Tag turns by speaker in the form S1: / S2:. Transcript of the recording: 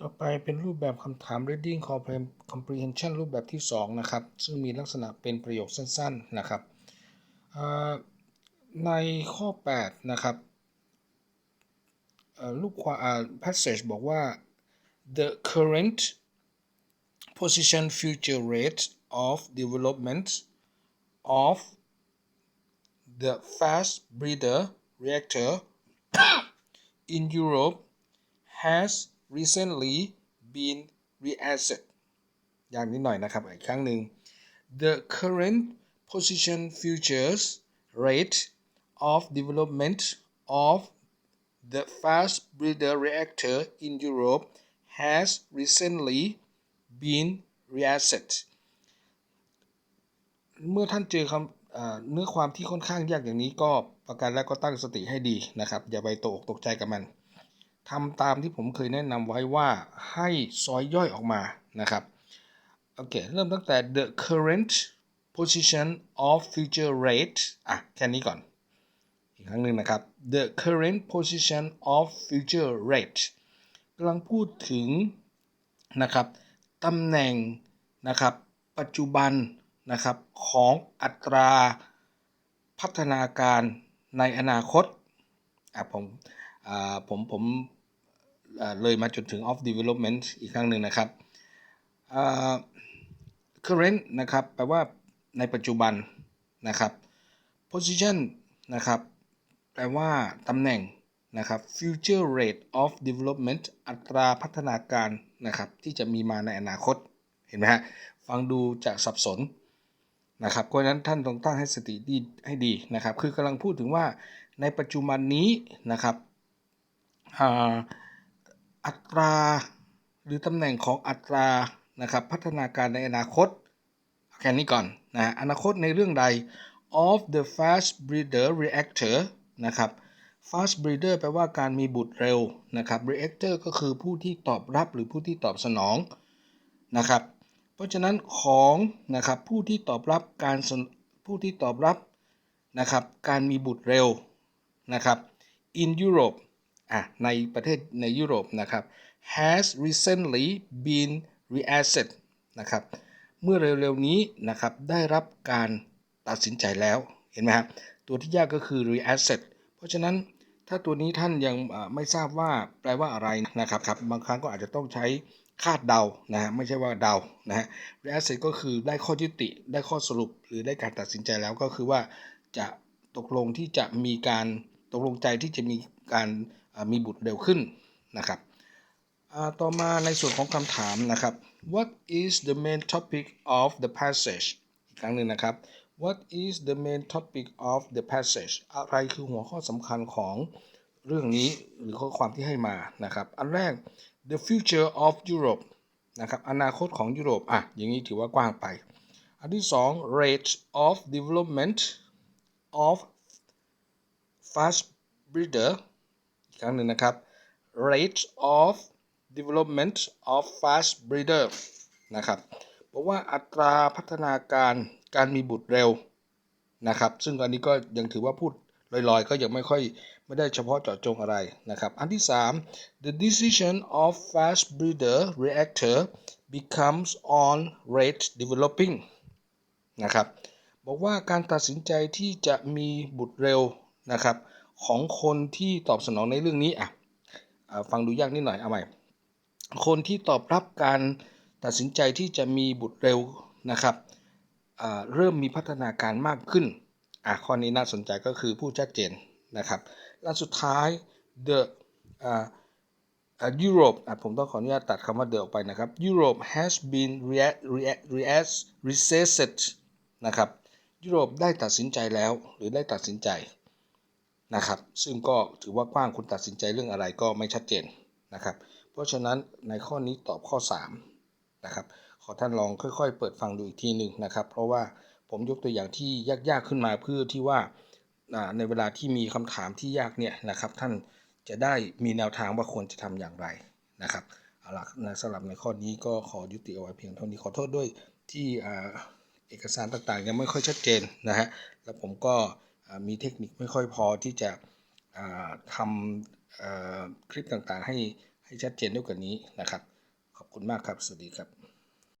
S1: ต่อไปเป็นรูปแบบคำถาม reading comprehension รูปแบบที่ 2 นะครับ ซึ่งมีลักษณะเป็นประโยคสั้นๆนะครับ ในข้อ 8 นะครับลูกความอ่า passage บอกว่า the current position future rate of development of the fast breeder reactor in Europe has recently been reassessed อย่างนิดหน่อยนะครับ อีกครั้งหนึ่ง the current position futures rate of development of the fast breeder reactor in Europe has recently been reassessed เมื่อท่านเจอคำเนื้อความที่ค่อนข้างยากอย่างนี้ก็ประการแรกก็ตั้งสติให้ดีนะครับ อย่าไปตอกตกใจกับมัน ทำตามที่ผมเคยแนะนำไว้ว่าให้ซอยย่อยออกมานะครับโอเคเริ่มตั้งแต่ the current position of future rate อะแค่นี้ก่อน อีกครั้งหนึ่งนะครับ the current position of future rate กำลังพูดถึงนะครับตำแหน่งนะครับปัจจุบันนะครับของอัตราพัฒนาการในอนาคตอะผมอ่าผมผม เลยมาจนถึง of development อีกครั้งหนึ่งนะครับ current นะครับแปลว่าในปัจจุบันนะครับ position นะครับแปลว่าตำแหน่งนะครับ future rate of development อัตราพัฒนาการนะครับที่จะมีมาในอนาคตเห็นไหมฮะฟังดูจะสับสนนะครับเพราะฉะนั้นท่านต้องตั้งให้สติดีให้ดีนะครับ คือกำลังพูดถึงว่าในปัจจุบันนี้นะครับ อัตราหรือตำแหน่งของอัตรานะครับพัฒนาการในอนาคตแค่นี้ก่อนนะอนาคตในเรื่องใด of the fast breeder reactor นะครับ fast breeder แปลว่าการมีบุตรเร็วนะครับ reactor ก็คือผู้ที่ตอบรับหรือผู้ที่ตอบสนองนะครับ เพราะฉะนั้นของนะครับผู้ที่ตอบรับการผู้ที่ตอบรับนะครับการมีบุตรเร็วนะครับ in Europe อะในประเทศในยุโรปนะครับ has recently been reassessed นะครับเมื่อเร็วๆนี้นะครับได้รับการตัดสินใจแล้วเห็นไหมครับตัวที่ยากก็คือ reassess เพราะฉะนั้นถ้าตัวนี้ท่านยังไม่ทราบว่าแปลว่าอะไรนะครับครับบางครั้งก็อาจจะต้องใช้คาดเดานะฮะไม่ใช่ว่าเดานะฮะ reassess ก็คือได้ข้อยุติได้ข้อสรุป หรือได้การตัดสินใจแล้วก็คือว่าจะตกลงที่จะมีการตกลงใจที่จะมีการ มีบุตรเร็วขึ้นนะครับต่อมาในส่วนของคำถามนะครับ What is the main topic of the passage อีกครั้งหนึ่งนะครับ What is the main topic of the passage อะไรคือหัวข้อสำคัญของเรื่องนี้หรือข้อความที่ให้มานะครับ อันแรก the future of Europe นะครับ อนาคตของยุโรป อะ อย่างนี้ถือว่ากว้างไป อันที่สอง rate of development of fast breeder ครั้งหนึ่งนะครับ rate of development of fast breeder นะครับบอกว่าอัตราพัฒนาการการมีบุตรเร็วนะครับ ซึ่งอันนี้ก็ยังถือว่าพูดลอยๆ ก็ยังไม่ค่อยไม่ได้เฉพาะเจาะจงอะไรนะครับ อันที่ 3 the decision of fast breeder reactor becomes on rate developing นะครับบอกว่าการตัดสินใจที่จะมีบุตรเร็วนะครับ ของคนที่ตอบสนองในเรื่องนี้อะฟังดูยากนิดหน่อยเอาใหม่คนที่ตอบรับการตัดสินใจที่จะมีบุตรเร็วนะครับเริ่มมีพัฒนาการมากขึ้นอะข้อนี้น่าสนใจก็คือผู้ชัดเจนนะครับและสุดท้าย the Europe อะผมต้องขออนุญาตตัดคำว่า the ออกไปนะครับ Europe has been react react react recessed นะครับยุโรปได้ตัดสินใจแล้วหรือได้ตัดสินใจ นะครับ ซึ่งก็ถือว่ากว้างคุณตัดสินใจเรื่องอะไรก็ไม่ชัดเจนนะครับ เพราะฉะนั้นในข้อนี้ตอบข้อ3นะครับขอท่านลองค่อยๆ เปิดฟังดูอีกทีหนึ่งนะครับ เพราะว่าผมยกตัวอย่างที่ยากๆขึ้นมาเพื่อที่ว่าในเวลาที่มีคำถามที่ยากเนี่ยนะครับ ท่านจะได้มีแนวทางว่าควรจะทำอย่างไรนะครับเอาล่ะนะสำหรับในข้อนี้ก็ขอยุติเอาไว้เพียงเท่านี้ขอโทษด้วยที่เอกสารต่างๆ ยังไม่ค่อยชัดเจนนะฮะแล้วผมก็ มีเทคนิคไม่ค่อยพอที่จะทำคลิปต่างๆ ให้ให้ชัดเจนด้วยกว่านี้นะครับ ขอบคุณมากครับ สวัสดีครับ